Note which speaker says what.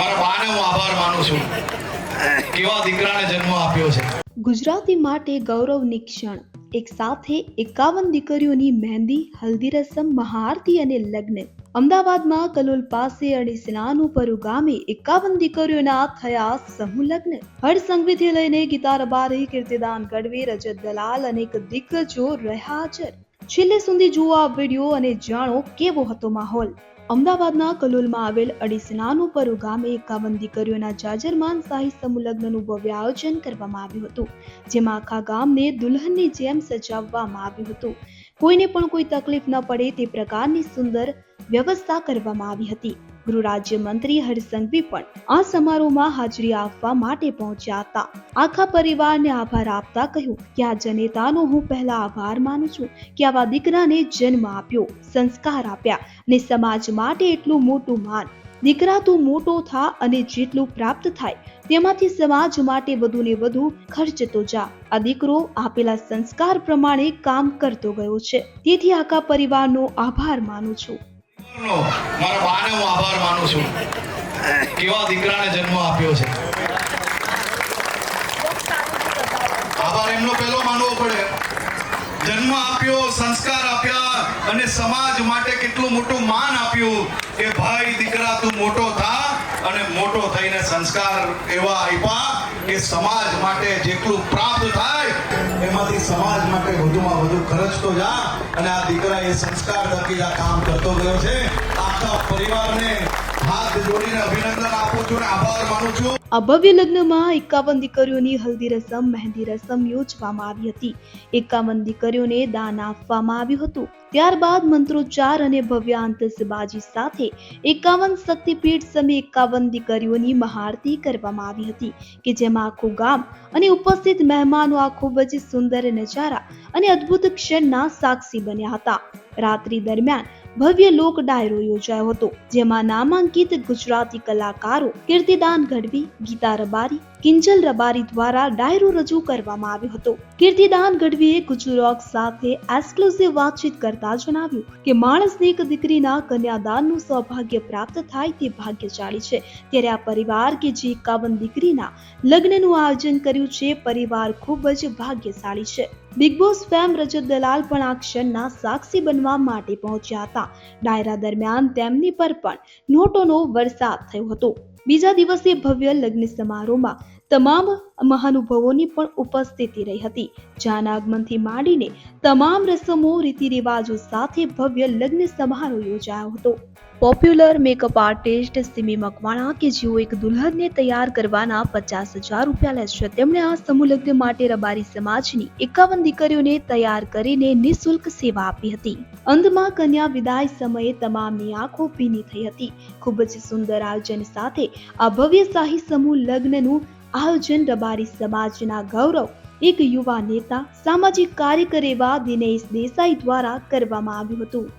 Speaker 1: મારા બાને હું આભાર માનું છું. કેવા દીકરાને જન્મ આપ્યો છે.
Speaker 2: ગુજરાતી માટે ગૌરવની ક્ષણ એક સાથે એકાવન દીકરીઓની મહેંદી હલ્દી રસમ મહાઆરતી અને લગ્ન. અમદાવાદમાં કલોલ પાસે અડીસનાનું પરુ ગામે એકાવન દીકરીઓના થયા સમૂહ લગ્ન. હર સંગીતથી લઈને ગીતા રબારી કીર્તિદાન ગઢવી રજત દલાલ અનેક દિગ્ગજો રહ્યા હાજર. છેલ્લે સુધી જુઓ આ વીડિયો અને જાણો કેવો હતો માહોલ. અમદાવાદના કલોલમાં આવેલ અડીસનાનું પરુ ગામે એકાવન દીકરીઓના જાજરમાન શાહી સમૂહ લગ્નનું ભવ્ય આયોજન કરવામાં આવ્યું હતું, જેમાં આખા ગામને દુલ્હનની જેમ સજાવવામાં આવ્યું હતું. કોઈને પણ કોઈ તકલીફ ન પડે તે પ્રકારની સુંદર વ્યવસ્થા કરવામાં આવી હતી. ગૃહ રાજ્ય મંત્રી હરસંઘવી પણ આ સમારોહમાં હાજરી આપવા માટે પહોંચ્યા હતા. આખા પરિવારને આભાર આપતા કહ્યું કે આ જનેતાનો હું પહેલા આભાર માનું છું કે આવા દીકરાને જન્મ આપ્યો, સંસ્કાર આપ્યા ને સમાજ માટે એટલું મોટું માન. દીકરા તું મોટો થા અને જેટલું પ્રાપ્ત થાય તેમાંથી સમાજ માટે વધુ ને વધુ ખર્ચતો જા. આ દીકરો આપેલા સંસ્કાર પ્રમાણે કામ કરતો ગયો છે. તેથી આખા પરિવારનો આભાર માનું છું.
Speaker 1: નો, મારા બાને હું આભાર માનું છું. કેવા દીકરાને જન્મ આપ્યો છે. આભાર એમનો પહેલો માનવો પડે. જન્મ આપ્યો સંસ્કાર આપ્યા અને સમાજ માટે કેટલું મોટું માન આપ્યું કે ભાઈ દીકરા તું મોટો થા અને મોટો થઈને સંસ્કાર એવા આપ્યા કે સમાજ માટે જેટલું પ્રાપ્ત થાય, એમાંથી સમાજ માટે વધુમાં વધુ ખર્ચતો જા. અને આ દીકરા એ સંસ્કાર થકી આ કામ કરતો ગયો છે. આખા પરિવારને હાથ જોડીને અભિનંદન
Speaker 2: આ ભવ્ય લગ્નમાં એકાવન દીકરીઓની હલ્દી રસમ, મહેંદી રસમ યોજવામાં આવી હતી. એકાવન દીકરીઓને દાન આપવામાં આવ્યું હતું. ત્યારબાદ મંત્રોચ્ચાર અને ભવ્ય આતશબાજી સાથે એકાવન શક્તિપીઠ સમે એકાવન દીકરીઓની મહાઆરતી કરવામાં આવી હતી કે જેમાં આખું ગામ અને ઉપસ્થિત મહેમાનો આ ખૂબ જ સુંદર નજારા અને અદ્ભુત ક્ષણના સાક્ષી બન્યા હતા. રાત્રિ દરમિયાન ભવ્ય લોક ડાયરો યોજાયો હતો, જેમાં નામાંકિત ગુજરાતી કલાકારો કીર્તિદાન ગઢવી, ગીતા રબારી, કિંજલ રબારી દ્વારા ડાયરો રજૂ કરવામાં આવ્યો હતો. કીર્તિદાન ગઢવીએ ગુજરોક સાથે એક્સક્લુઝિવ વાતચીત કરતા જણાવ્યું કે માણસને એક દીકરીના કન્યાદાનનું સૌભાગ્ય પ્રાપ્ત થાય તે ભાગ્યશાળી છે. ત્યારે આ પરિવાર કે જે એકાવન દીકરીના લગ્નનું આયોજન કર્યું છે, પરિવાર ખૂબ જ ભાગ્યશાળી છે. Bigg Boss fame Rajat Dalal પણ આ ક્ષણના સાક્ષી બનવા માટે પહોંચ્યા હતા. ડાયરા દરમિયાન તેમની પર પણ નોટોનો વરસાદ થયો હતો. બીજા દિવસે ભવ્ય લગ્ન સમારોહમાં તમામ મહાનુભાવોની પણ ઉપસ્થિતિ રહી હતી. જ્યાં આગમનથી માંડીને તમામ રસમો રીતિ રિવાજો સાથે ભવ્ય લગ્ન સમારોહ યોજાયો હતો. Popular makeup artist Simi Makwana કે જેઓ એક દુલ્હનને તૈયાર કરવાના પચાસ હજાર રૂપિયા લે છે. તેમણે આ સમૂહ લગ્ન માટે રબારી સમાજની એકાવન દીકરીઓને તૈયાર કરીને નિઃશુલ્ક સેવા આપી હતી. અંતમાં કન્યા વિદાય સમયે તમામની આંખો ભીની થઈ હતી. ખૂબ જ સુંદર આયોજન સાથે આ ભવ્ય શાહી સમૂહ લગ્નનું આયોજન રબારી સમાજના ગૌરવ, એક યુવા નેતા, સામાજિક કાર્યકર એવા દિનેશ દેસાઈ દ્વારા કરવામાં આવ્યું હતું.